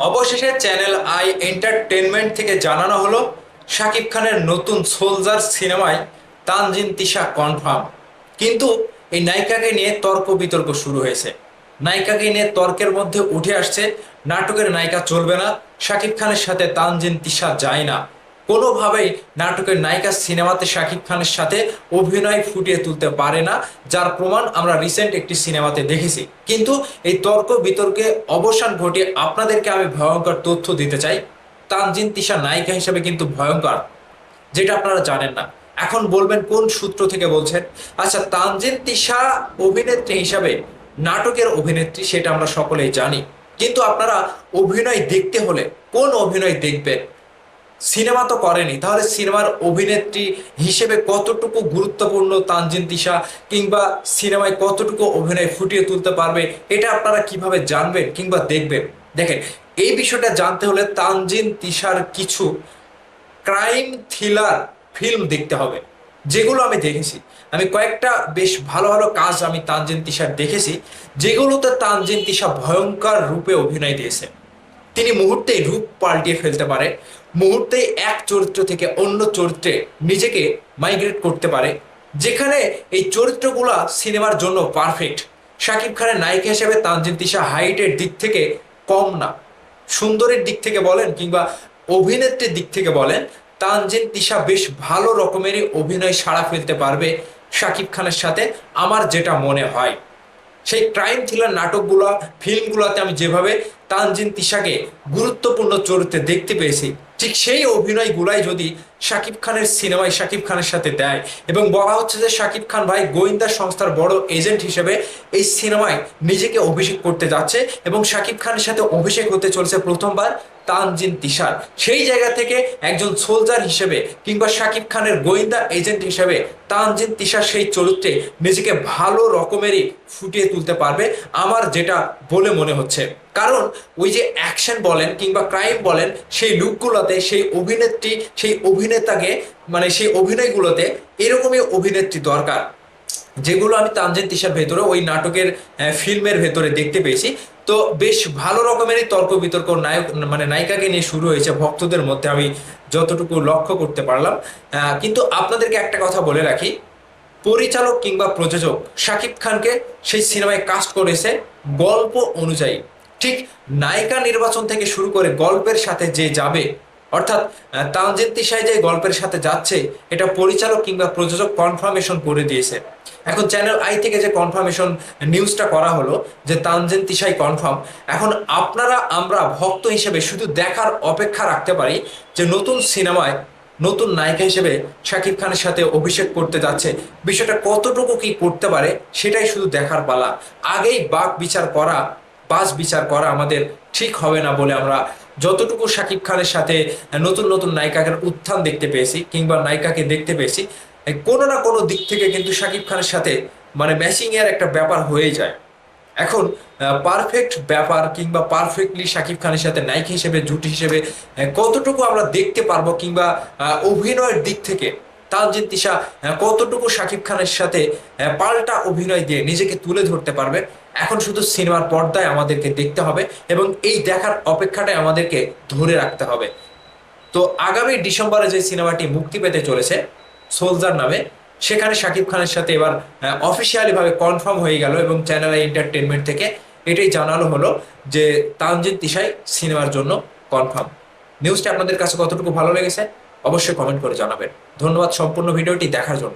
অবশেষে channel I entertainment থেকে জানানো হলো শাকিব খানের নতুন সোলজার সিনেমায় তানজিন তিশা কনফার্ম। কিন্তু এই নায়িকাকে নিয়ে তর্ক বিতর্ক শুরু হয়েছে। নায়িকাকে নিয়ে তর্কের মধ্যে উঠে আসছে, নাটকের নায়িকা চলবে না, শাকিব খানের সাথে তানজিন তিশা যায় না। কোনোভাবেই নাটকের নায়িকা সিনেমাতে শাকিব খানের সাথে অভিনয় ফুটিয়ে তুলতে পারে না, যার প্রমাণ আমরা রিসেন্ট একটি সিনেমাতে দেখেছি। কিন্তু এই তর্ক বিতর্কে অবসান ঘটিয়ে আপনাদেরকে আমি ভয়ঙ্কর তথ্য দিতে চাই। তানজিন তিশা নায়িকা হিসেবে কিন্তু ভয়ঙ্কর, যেটা আপনারা জানেন না। এখন বলবেন কোন সূত্র থেকে বলছেন? আচ্ছা তানজিন তিশা অভিনেত্রী হিসাবে নাটকের অভিনেত্রী সেটা আমরা সকলেই জানি। কিন্তু আপনারা অভিনয় দেখতে হলে কোন অভিনয় দেখবেন? সিনেমা তো করেনি। তাহলে সিনেমার অভিনেত্রী হিসেবে কতটুকু গুরুত্বপূর্ণ তানজিন তিশা কিংবা সিনেমায় কতটুকু অভিনয় ফুটিয়ে তুলতে পারবে, এটা আপনারা কীভাবে জানবেন কিংবা দেখবেন? দেখেন, এই বিষয়টা জানতে হলে তানজিন তিশার কিছু ক্রাইম থ্রিলার ফিল্ম দেখতে হবে, যেগুলো আমি দেখেছি। আমি কয়েকটা বেশ ভালো ভালো কাজ আমি তানজিন তিশার দেখেছি, যেগুলোতে তানজিন তিশা ভয়ঙ্কর রূপে অভিনয় দিয়েছে। তিনি মুহূর্তে রূপ পাল্টিয়ে ফেলতে পারে, মুহূর্তে এক চরিত্র থেকে অন্য চরিত্রে নিজেকে মাইগ্রেট করতে পারে, যেখানে এই চরিত্রগুলা সিনেমার জন্য পারফেক্ট শাকিব খানের নায়িকা হিসেবে তানজিন তিশা হাইটের দিক থেকে কম না। সুন্দরের দিক থেকে বলেন কিংবা অভিনেত্রীর দিক থেকে বলেন তানজিন তিশা বেশ ভালো রকমেরই অভিনয় সাড়া ফেলতে পারবে শাকিব খানের সাথে, আমার যেটা মনে হয়। সেই ক্রাইম থ্রিলার নাটকগুলো ফিল্মগুলোতে আমি যেভাবে তানজিন তিশাকে গুরুত্বপূর্ণ চরিত্রে দেখতে পেয়েছি, ঠিক সেই অভিনয়গুলাই যদি শাকিব খানের সিনেমায় শাকিব খানের সাথে দেয় এবং বলা হচ্ছে যে শাকিব খান ভাই গোয়েন্দা সংস্থার বড় এজেন্ট হিসেবে এই সিনেমায় নিজেকে অভিষেক করতে যাচ্ছে এবং শাকিব খানের সাথে অভিষেক হতে চলছে প্রথমবার তানজিন তিশার। সেই জায়গা থেকে একজন সোলজার হিসেবে কিংবা শাকিব খানের গোয়েন্দা এজেন্ট হিসেবে তানজিন তিশার সেই চরিত্রে নিজেকে ভালো রকমেরই ফুটিয়ে তুলতে পারবে আমার যেটা বলে মনে হচ্ছে। কারণ ওই যে অ্যাকশন বলেন কিংবা ক্রাইম বলেন, সেই লুকগুলোতে, সেই অভিনেত্রী, সেই অভিনেতাকে মানে সেই অভিনয়গুলোতে এরকমই অভিনেত্রী দরকার। যেগুলো আমি তানজিন তিশার ভেতরে ওই নাটকের ফিল্মের ভেতরে দেখতে পেয়েছি। তো বেশ ভালো রকমেরই তর্ক বিতর্ক নায়ক মানে নায়িকাকে নিয়ে শুরু হয়েছে ভক্তদের মধ্যে আমি যতটুকু লক্ষ্য করতে পারলাম। কিন্তু আপনাদেরকে একটা কথা বলে রাখি। পরিচালক কিংবা প্রযোজক শাকিব খানকে সেই সিনেমায় কাস্ট করেছে গল্প অনুযায়ী। ঠিক নায়িকা নির্বাচন থেকে শুরু করে গল্পের সাথে যে যাবে অর্থাৎ আহ, তানজিন তিশাই যে গল্পের সাথে যাচ্ছে এটা পরিচালক কিংবা প্রযোজক কনফার্মেশন করে দিয়েছে। এখন চ্যানেল আই থেকে যে কনফার্মেশন নিউজটা করা হলো, যে তানজিন তিশাই কনফার্ম এখন আপনারা, আমরা ভক্ত হিসেবে শুধু দেখার অপেক্ষা রাখতে পারি যে নতুন সিনেমায় নতুন নায়িকা হিসেবে শাকিব খানের সাথে অভিষেক করতে যাচ্ছে। বিষয়টা কতটুকু কি করতে পারে, সেটাই শুধু দেখার পালা। আগেই বাক বিচার করা, বাস বিচার করা আমাদের ঠিক হবে না বলে আমরা যতটুকু শাকিব খানের সাথে নতুন নতুন নায়িকাকে উত্থান দেখতে পেয়েছি, কিংবা নায়িকাকে দেখতে পেয়েছি কোনো না কোনো দিক থেকে কিন্তু শাকিব খানের সাথে মানে ম্যাচিং এর একটা ব্যাপার হয়ে যায়। এখন পারফেক্ট ব্যাপার কিংবা পারফেক্টলি শাকিব খানের সাথে নায়িকা হিসেবে, জুটি হিসেবে কতটুকু আমরা দেখতে পারব কিংবা অভিনয়ের দিক থেকে তানজিন তিশা কতটুকু শাকিব খানের সাথে পাল্টা অভিনয় দিয়ে নিজেকে তুলে ধরতে পারবে? এখন শুধু সিনেমার পর্দায় আমাদেরকে দেখতে হবে এবং এই দেখার অপেক্ষাটাই আমাদেরকে ধরে রাখতে হবে। তো আগামী ডিসেম্বরে যে সিনেমাটি মুক্তি পেতে চলেছে সোলজার নামে। সেখানে শাকিব খানের সাথে এবার অফিসিয়ালি ভাবে কনফার্ম হয়ে গেল এবং চ্যানেল আই এন্টারটেনমেন্ট থেকে এটাই জানানো হলো যে তানজিৎ তিশাই সিনেমার জন্য কনফার্ম নিউজটা আপনাদের কাছে কতটুকু ভালো লেগেছে? অবশ্যই কমেন্ট করে জানাবেন। ধন্যবাদ সম্পূর্ণ ভিডিওটি দেখার জন্য।